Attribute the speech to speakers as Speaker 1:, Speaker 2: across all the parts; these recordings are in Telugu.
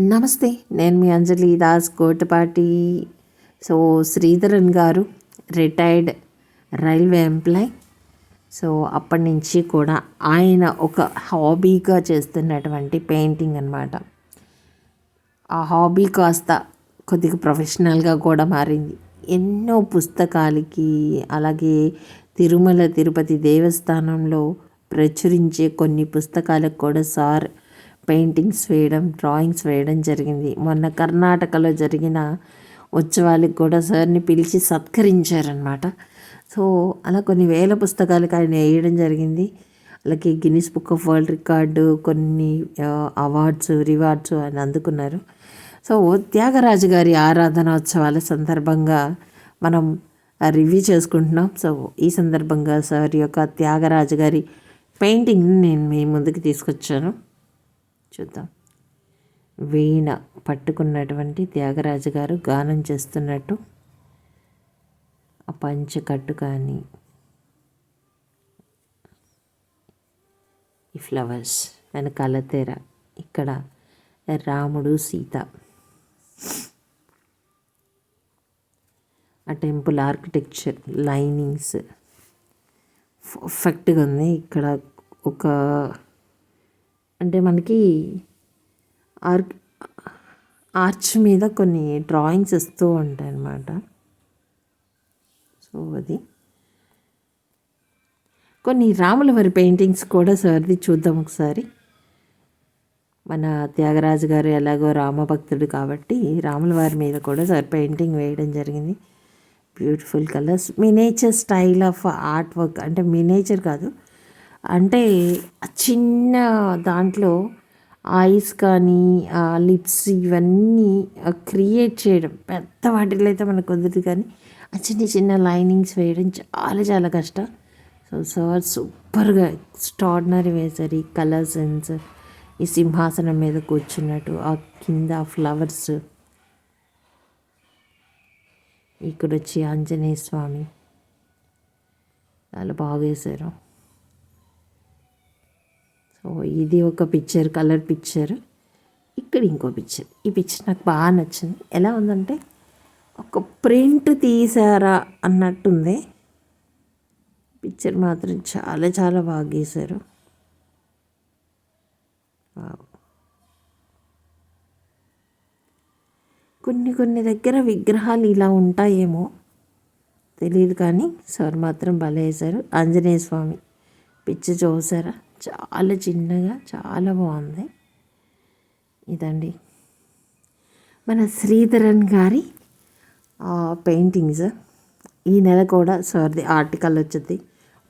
Speaker 1: నమస్తే నేను మీ Anjali Das Kotapati. So Sreedharan garu retired railway employee so అప్పటి నుంచి కూడా ఆయన ఒక హాబీగా చేస్తున్నటువంటి పెయింటింగ్ అనమాట ఆ హాబీ కాస్త కొద్దిగా ప్రొఫెషనల్గా కూడా మారింది. ఎన్నో పుస్తకాలకి అలాగే తిరుమల తిరుపతి దేవస్థానంలో ప్రచురించే కొన్ని పుస్తకాలకు కూడా సార్ పెయింటింగ్స్ వేయడం డ్రాయింగ్స్ వేయడం జరిగింది. మొన్న కర్ణాటకలో జరిగిన ఉత్సవాలకు కూడా సార్ని పిలిచి సత్కరించారనమాట సో అలా కొన్ని వేల పుస్తకాలకు ఆయన వేయడం జరిగింది. అలాగే Guinness book of world record కొన్ని అవార్డ్స్ రివార్డ్స్ ఆయన అందుకున్నారు. సో త్యాగరాజు గారి ఆరాధనోత్సవాల సందర్భంగా మనం రివ్యూ చేసుకుంటున్నాం. సో ఈ సందర్భంగా సార్ యొక్క త్యాగరాజు గారి పెయింటింగ్ని నేను మీ ముందుకు తీసుకొచ్చాను. చూద్దాం. వీణ పట్టుకున్నటువంటి త్యాగరాజు గారు గానం చేస్తున్నట్టు ఆ పంచకట్టు కానీ ఈ ఫ్లవర్స్ అండ్ కలతెర. ఇక్కడ రాముడు సీత. ఆ టెంపుల్ ఆర్కిటెక్చర్ లైనింగ్స్ పర్ఫెక్ట్గా ఉంది. ఇక్కడ ఒక అంటే మనకి ఆర్ ఆర్చ్ మీద కొన్ని డ్రాయింగ్స్ ఇస్తూ ఉంటాయి అన్నమాట సో అది. కొన్ని రాముల వారి పెయింటింగ్స్ కూడా సార్ది చూద్దాం ఒకసారి. మన త్యాగరాజు గారు ఎలాగో రామభక్తుడు కాబట్టి రాముల వారి మీద కూడా సార్ పెయింటింగ్ వేయడం జరిగింది. Beautiful colours. Miniature style of art work అంటే మినేచర్ కాదు అంటే చిన్న దాంట్లో ఐస్ కానీ లిప్స్ ఇవన్నీ క్రియేట్ చేయడం. పెద్ద వాటిలో అయితే మనకు కుదరదు కానీ ఆ చిన్న చిన్న లైనింగ్స్ వేయడం చాలా చాలా కష్టం. సో సార్ సూపర్గా ఎక్స్ట్రాడినరీ వేశారు ఈ కలర్ సెన్స్ ఈ సింహాసనం మీద కూర్చున్నట్టు ఆ కింద ఫ్లవర్స్ ఇక్కడ వచ్చి ఆంజనేయ స్వామి. చాలా బాగా వేశారు. సో ఇది ఒక పిక్చర్ కలర్ పిక్చర్ ఇక్కడ ఇంకో పిక్చర్ ఈ పిక్చర్ నాకు బాగా నచ్చింది. ఎలా ఉందంటే ఒక ప్రింట్ తీసారా అన్నట్టుంది. పిక్చర్ మాత్రం చాలా చాలా బాగా గీశారు. కొన్ని కొన్ని దగ్గర విగ్రహాలు ఇలా ఉంటాయేమో తెలియదు కానీ సార్ మాత్రం భలే వేశారు. ఆంజనేయ స్వామి పిక్చర్ చూసారా? చాలా చిన్నగా చాలా బాగుంది. ఇదండి. మన శ్రీధరన్ గారి పెయింటింగ్స్. ఈ నెల కూడా సార్ది ఆర్టికల్ వచ్చింది.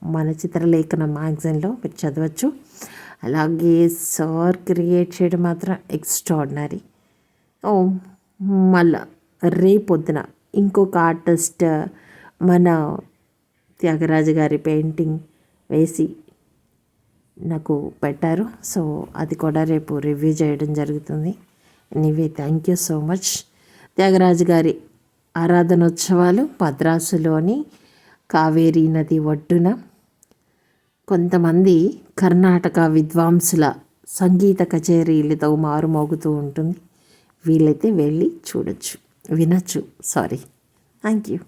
Speaker 1: మన చిత్రలేఖన మ్యాగజైన్లో మీరు చదవచ్చు. అలాగే సార్ క్రియేట్ చేయడం మాత్రం ఎక్స్ట్రాడినరీ. ఓ మళ్ళా రేపొద్దున ఇంకొక ఆర్టిస్ట్ మన త్యాగరాజు గారి పెయింటింగ్ వేసి నాకు పెట్టారు. సో అది కూడా రేపు రివ్యూ చేయడం జరుగుతుంది. Anyway thank you so much. Tyagaraju garu ఆరాధనోత్సవాలు మద్రాసులోని Kaveri నది ఒడ్డున. కొంతమంది కర్ణాటక విద్వాంసుల సంగీత కచేరీలతో మారుమోగుతూ ఉంటుంది. వీలైతే వెళ్ళి చూడొచ్చు. వినొచ్చు. సారీ. Thank you.